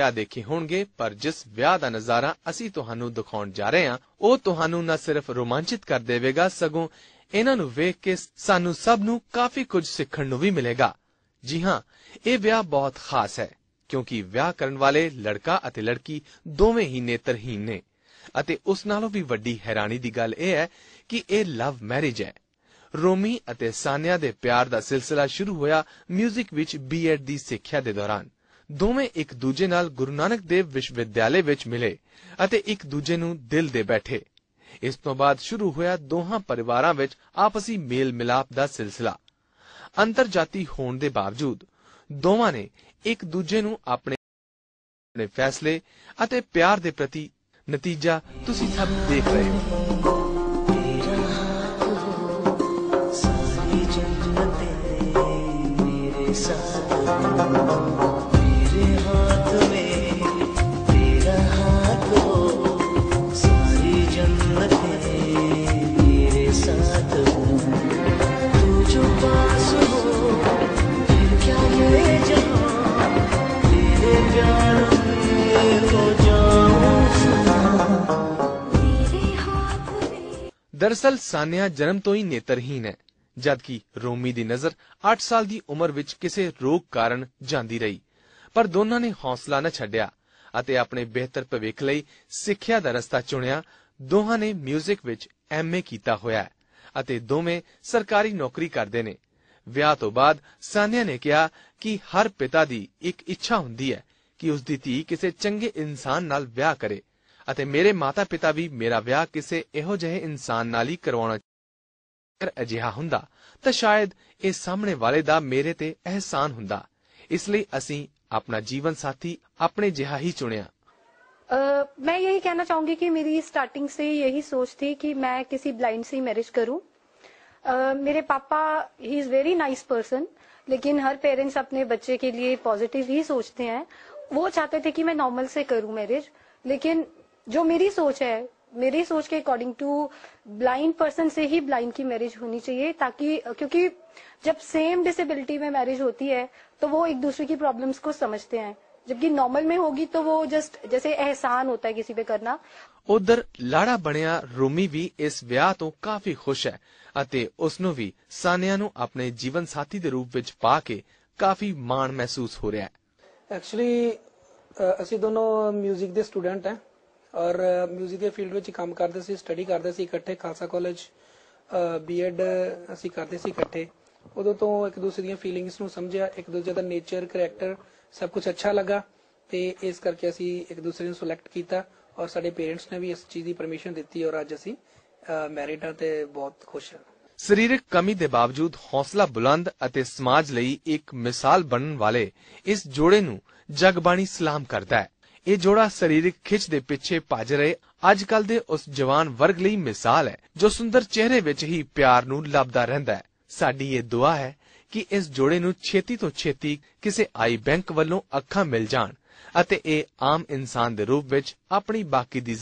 ਵਿਆਹ ਦੇਖੇ ਹੋਣਗੇ, ਪਰ ਜਿਸ ਵਿਆਹ ਦਾ ਨਜ਼ਾਰਾ ਅਸੀਂ ਤੁਹਾਨੂੰ ਦਿਖਾਉਣ ਜਾ ਰਹੇ ਹਾਂ, ਉਹ ਤੁਹਾਨੂੰ ਨਾ ਸਿਰਫ ਰੋਮਾਂਚਿਤ ਕਰ ਦੇਵੇਗਾ, ਸਗੋਂ ਇਹਨਾਂ ਨੂੰ ਵੇਖ ਕੇ ਸਾਨੂੰ ਸਭ ਨੂੰ ਕਾਫੀ ਕੁਝ ਸਿੱਖਣ ਨੂੰ ਵੀ ਮਿਲੇਗਾ। ਜੀ ਹਾਂ, ਇਹ ਵਿਆਹ ਬਹੁਤ ਖਾਸ ਹੈ, ਕਿਉਂਕਿ ਵਿਆਹ ਕਰਨ ਵਾਲੇ ਲੜਕਾ ਅਤੇ ਲੜਕੀ ਦੋਵੇਂ ਹੀ ਨੇਤਰਹੀਨ ਨੇ। ਅਤੇ ਉਸ ਨਾਲੋਂ ਵੀ ਵੱਡੀ ਹੈਰਾਨੀ ਦੀ ਗੱਲ ਇਹ ਹੈ ਕਿ ਇਹ ਲਵ ਮੈਰਿਜ ਹੈ। ਰੋਮੀ ਅਤੇ ਸਾਨਿਆ ਦੇ ਪਿਆਰ ਦਾ ਸਿਲਸਿਲਾ ਸ਼ੁਰੂ ਹੋਇਆ 뮤직 ਵਿੱਚ ਬੀਐਡ ਦੀ ਸਿੱਖਿਆ ਦੇ ਦੌਰਾਨ। ਦੋਵੇਂ ਇੱਕ ਦੂਜੇ ਨਾਲ ਗੁਰੂ ਨਾਨਕ ਦੇਵ ਵਿਸ਼ਵਵਿਦਿਆਲੇ ਵਿੱਚ ਮਿਲੇ ਅਤੇ ਇੱਕ ਦੂਜੇ ਨੂੰ ਦਿਲ ਦੇ ਬੈਠੇ। ਇਸ ਤੋਂ ਬਾਅਦ ਸ਼ੁਰੂ ਹੋਇਆ ਦੋਹਾਂ ਪਰਿਵਾਰਾਂ ਵਿੱਚ ਆਪਸੀ ਮੇਲ ਮਿਲਾਪ ਦਾ ਸਿਲਸਿਲਾ। ਅੰਤਰਜਾਤੀ ਹੋਣ ਦੇ ਬਾਵਜੂਦ ਦੋਵਾਂ ਨੇ ਇੱਕ ਦੂਜੇ ਨੂੰ ਆਪਣੇ ਆਪਣੇ ਫੈਸਲੇ ਅਤੇ ਪਿਆਰ ਦੇ ਪ੍ਰਤੀ ਨਤੀਜਾ ਤੁਸੀਂ ਸਭ ਦੇਖ ਰਹੇ ਹੋ। ਦਰਅਸਲ ਸਾਨਿਆ ਜਨਮ ਤੋਂ ਹੀ ਨੇਤਰਹੀਨ ਹੈ, ਜਦਕਿ ਰੋਮੀ ਦੀ ਨਜ਼ਰ 8 ਸਾਲ ਦੀ ਉਮਰ ਵਿੱਚ ਕਿਸੇ ਰੋਗ ਕਾਰਨ ਜਾਂਦੀ ਰਹੀ। ਪਰ ਦੋਨਾਂ ਨੇ ਹੌਸਲਾ ਨਾ ਛੱਡਿਆ ਅਤੇ ਆਪਣੇ ਬਿਹਤਰ ਭਵਿੱਖ ਲਈ ਸਿੱਖਿਆ ਦਾ ਰਸਤਾ ਚੁਣਿਆ। ਦੋਹਾਂ ਨੇ 뮤직 ਵਿੱਚ ਐਮਏ ਕੀਤਾ ਹੋਇਆ ਹੈ ਅਤੇ ਦੋਵੇਂ ਸਰਕਾਰੀ ਨੌਕਰੀ ਕਰਦੇ ਨੇ। ਵਿਆਹ ਤੋਂ ਬਾਅਦ ਸਾਨਿਆ ਨੇ ਕਿਹਾ ਕਿ ਹਰ ਪਿਤਾ ਦੀ ਇੱਕ ਇੱਛਾ ਹੁੰਦੀ ਹੈ ਕਿ ਉਸ ਦੀ ਧੀ ਕਿਸੇ ਚੰਗੇ ਇਨਸਾਨ ਨਾਲ ਵਿਆਹ ਕਰੇ। ਅਤੇ ਮੇਰੇ ਮਾਤਾ-ਪਿਤਾ ਵੀ ਮੇਰਾ ਵਿਆਹ ਕਿਸੇ ਇਹੋ ਜਿਹੇ ਇਨਸਾਨ ਨਾਲ ਹੀ ਕਰਵਾਉਣਾ ਅਗਰ ਅਜਿਹਾ ਹੁੰਦਾ ਤਾਂ ਸ਼ਾਇਦ ਇਹ ਸਾਹਮਣੇ ਵਾਲੇ ਦਾ ਮੇਰੇ ਤੇ ਅਹਿਸਾਨ ਹੁੰਦਾ ਇਸ ਲਈ ਅਸੀਂ ਆਪਣਾ ਜੀਵਨ ਸਾਥੀ ਆਪਣੇ ਜਿਹਾ ਹੀ ਚੁਣਿਆ अ, मैं यही कहना चाहूंगी कि मेरी स्टार्टिंग से यही सोच थी कि मैं किसी ब्लाइंड से ही मैरिज करूं अ, मेरे पापा he is very nice person लेकिन हर पेरेंट्स अपने बच्चे के लिए पॉजिटिव ही सोचते हैं वो चाहते थे कि मैं नॉर्मल से करूं मैरिज लेकिन जो मेरी सोच है मेरी सोच के अकॉर्डिंग टू ब्लाइंड पर्सन से ही ब्लाइंड की मैरिज होनी चाहिए ताकि क्योंकि जब सेम डिसेबिलिटी में मैरिज होती है तो वो एक दूसरे की प्रॉब्लम्स को समझते हैं जबकि नॉर्मल में होगी तो वो जस्ट जैसे एहसान होता है किसी पे करना ਉਧਰ ਲਾੜਾ ਬਣਿਆ ਰੋਮੀ ਵੀ ਇਸ ਵਿਆਹ ਤੋਂ ਕਾਫੀ ਖੁਸ਼ ਹੈ ਅਤੇ ਉਸ ਨੂੰ ਵੀ ਸਾਨਿਆ ਨੂੰ ਆਪਣੇ ਜੀਵਨ ਸਾਥੀ ਦੇ ਰੂਪ ਵਿੱਚ ਪਾ ਕੇ ਕਾਫੀ ਮਾਣ ਮਹਿਸੂਸ ਹੋ ਰਿਹਾ ਹੈ ਐਕਚੁਅਲੀ ਅਸੀਂ ਦੋਨੋਂ 뮤직 ਦੇ ਸਟੂਡੈਂਟ ਹਾਂ ਔਰ 뮤직 ਦੇ ਫੀਲਡ ਵਿੱਚ ਕੰਮ ਕਰਦੇ ਸੀ ਸਟੱਡੀ ਕਰਦੇ ਸੀ ਇਕੱਠੇ, ਖਾਲਸਾ ਕਾਲਜ ਬੀਐਡ ਅਸੀਂ ਕਰਦੇ ਸੀ ਇਕੱਠੇ। ਉਦੋਂ ਤੋਂ ਇੱਕ ਦੂਸਰੇ ਦੀਆਂ ਫੀਲਿੰਗਸ ਨੂੰ ਸਮਝਿਆ, ਇੱਕ ਦੂਜੇ ਦਾ ਨੇਚਰ ਕਰੈਕਟਰ ਸਭ ਕੁਝ ਅੱਛਾ ਲੱਗਾ ਤੇ ਇਸ ਕਰਕੇ ਅਸੀਂ ਇੱਕ ਦੂਸਰੇ ਨੂੰ ਸਿਲੈਕਟ ਕੀਤਾ ਔਰ ਸਾਡੇ ਪੇਰੈਂਟਸ ਨੇ ਵੀ ਇਸ ਚੀਜ਼ ਦੀ ਪਰਮਿਸ਼ਨ ਦਿੱਤੀ ਔਰ ਅੱਜ ਅਸੀਂ ਮੈਰਿਡ ਹਾਂ ਤੇ ਬਹੁਤ ਖੁਸ਼ ਹਾਂ। ਸਰੀਰਕ ਕਮੀ ਦੇ ਬਾਵਜੂਦ ਹੌਸਲਾ ਬੁਲੰਦ ਅਤੇ ਸਮਾਜ ਲਈ ਇੱਕ ਮਿਸਾਲ ਬਣਨ ਵਾਲੇ ਇਸ ਜੋੜੇ ਨੂੰ ਜਗਬਾਣੀ ਸਲਾਮ ਕਰਦਾ ਹੈ। ਇਹ ਜੋੜਾ ਸਰੀਰਕ ਖਿੱਚ ਦੇ ਪਿੱਛੇ ਭੱਜ ਰਹੇ ਅੱਜ ਕੱਲ ਦੇ ਉਸ ਜਵਾਨ ਵਰਗ ਲਈ ਮਿਸਾਲ ਹੈ, ਜੋ ਸੁੰਦਰ ਚਿਹਰੇ ਵਿੱਚ ਹੀ ਪਿਆਰ ਨੂੰ ਲੱਭਦਾ ਰਹਿੰਦਾ ਹੈ। ਸਾਡੀ ਇਹ ਦੁਆ ਹੈ ਕਿ ਇਸ ਜੋੜੇ ਨੂੰ ਛੇਤੀ ਤੋਂ ਛੇਤੀ ਕਿਸੇ ਆਈ ਬੈਂਕ ਵੱਲੋਂ ਅੱਖਾਂ ਮਿਲ ਜਾਣ ਅਤੇ ਇਹ ਆਮ ਇਨਸਾਨ ਦੇ ਰੂਪ ਵਿੱਚ ਆਪਣੀ ਬਾਕੀ ਦੀ